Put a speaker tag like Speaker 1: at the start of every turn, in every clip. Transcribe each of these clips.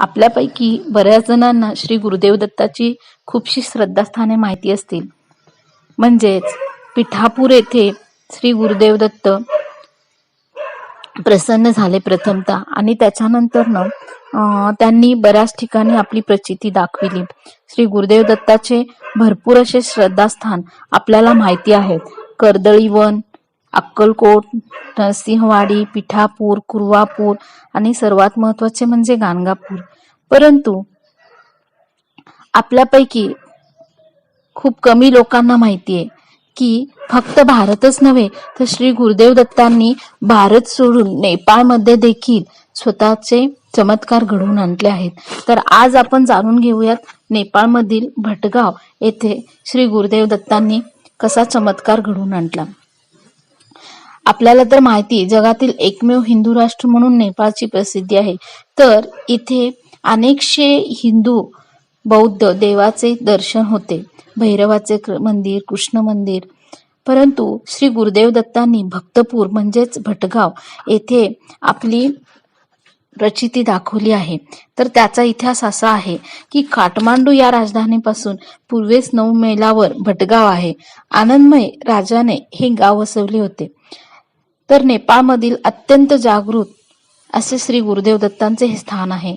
Speaker 1: आपल्यापैकी बऱ्याच जणांना श्री गुरुदेव दत्ताची खूपशी श्रद्धास्थाने माहिती असतील. म्हणजेच पिठापूर येथे श्री गुरुदेव दत्त प्रसन्न झाले प्रथमतः आणि त्याच्यानंतर न त्यांनी बऱ्याच ठिकाणी आपली प्रचिती दाखविली. श्री गुरुदेव दत्ताचे भरपूर असे श्रद्धास्थान आपल्याला माहिती आहेत. कर्दळीवन अक्कलकोट नरसिंहवाडी पिठापूर कुरवापूर आणि सर्वात महत्त्वाचे म्हणजे गाणगापूर. परंतु आपल्यापैकी खूप कमी लोकांना माहिती आहे की फक्त भारतच नव्हे तर श्री गुरुदेव दत्तांनी भारत सोडून नेपाळमध्ये देखील स्वतःचे चमत्कार घडवून आणले आहेत. तर आज आपण जाणून घेऊयात नेपाळमधील भटगाव येथे श्री गुरुदेव दत्तांनी कसा चमत्कार घडवून आणला. आपल्याला तर माहिती जगातील एकमेव हिंदू राष्ट्र म्हणून नेपाळची प्रसिद्धी आहे. तर इथे अनेकशे हिंदू बौद्ध देवाचे दर्शन होते. भैरवाचे मंदिर कृष्ण मंदिर. परंतु श्री गुरुदेव दत्तांनी भक्तपूर म्हणजेच भटगाव येथे आपली प्रचिती दाखवली आहे. तर त्याचा इतिहास असा आहे की काठमांडू या राजधानीपासून पूर्वेस नऊ मैलावर भटगाव आहे. आनंदमय राजाने हे गाव वसवले होते. तर नेपाळमधील अत्यंत जागृत असे श्री गुरुदेव दत्तांचे हे स्थान आहे.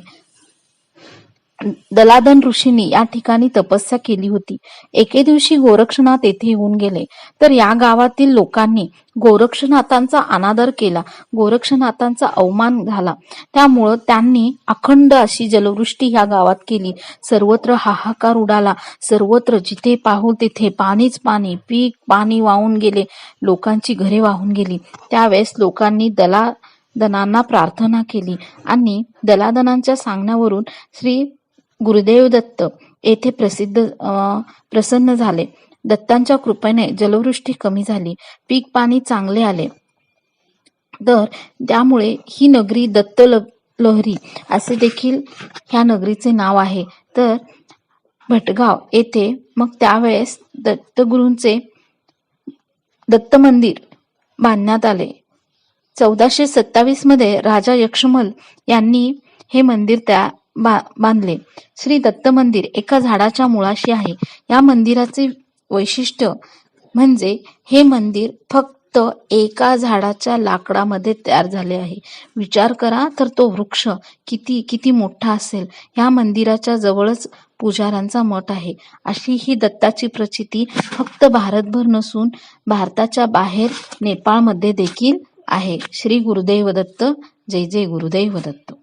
Speaker 1: दलादन ऋषींनी या ठिकाणी तपस्या केली होती. एके दिवशी गोरक्षनाथ येथे येऊन गेले. तर या गावातील लोकांनी गोरक्षनाथांचा अनादर केला. गोरक्षनाथांचा अवमान झाला. त्यामुळं त्यांनी अखंड अशी जलवृष्टी ह्या गावात केली. सर्वत्र हाहाकार उडाला. सर्वत्र जिथे पाहू तिथे पाणीच पाणी पीक पाणी वाहून गेले. लोकांची घरे वाहून गेली. त्यावेळेस लोकांनी दला दनांना प्रार्थना केली आणि दलादनांच्या सांगण्यावरून श्री गुरुदेव दत्त येथे प्रसिद्ध प्रसन्न झाले. दत्तांच्या कृपेने जलवृष्टी कमी झाली. पीक पाणी चांगले आले. तर त्यामुळे ही नगरी दत्त ल- लहरी असे देखील ह्या नगरीचे नाव आहे. तर भटगाव येथे मग त्यावेळेस दत्तगुरूंचे दत्त मंदिर बांधण्यात आले. चौदाशे सत्तावीसमध्ये राजा यक्षमल यांनी हे मंदिर त्या बा- बांधले. श्री दत्त मंदिर एका झाडाच्या मुळाशी आहे. या मंदिराचे वैशिष्ट्य म्हणजे हे मंदिर फक्त एका झाडाच्या लाकडामध्ये तयार झाले आहे. विचार करा तर तो वृक्ष किती किती मोठा असेल? या मंदिराच्या जवळच पुजाऱ्यांचा मठ आहे. अशी ही दत्ताची प्रचिती फक्त भारतभर नसून भारताच्या बाहेर नेपाळमध्ये देखील आहे. श्री गुरुदैव दत्त. जय जय गुरुदैव दत्त.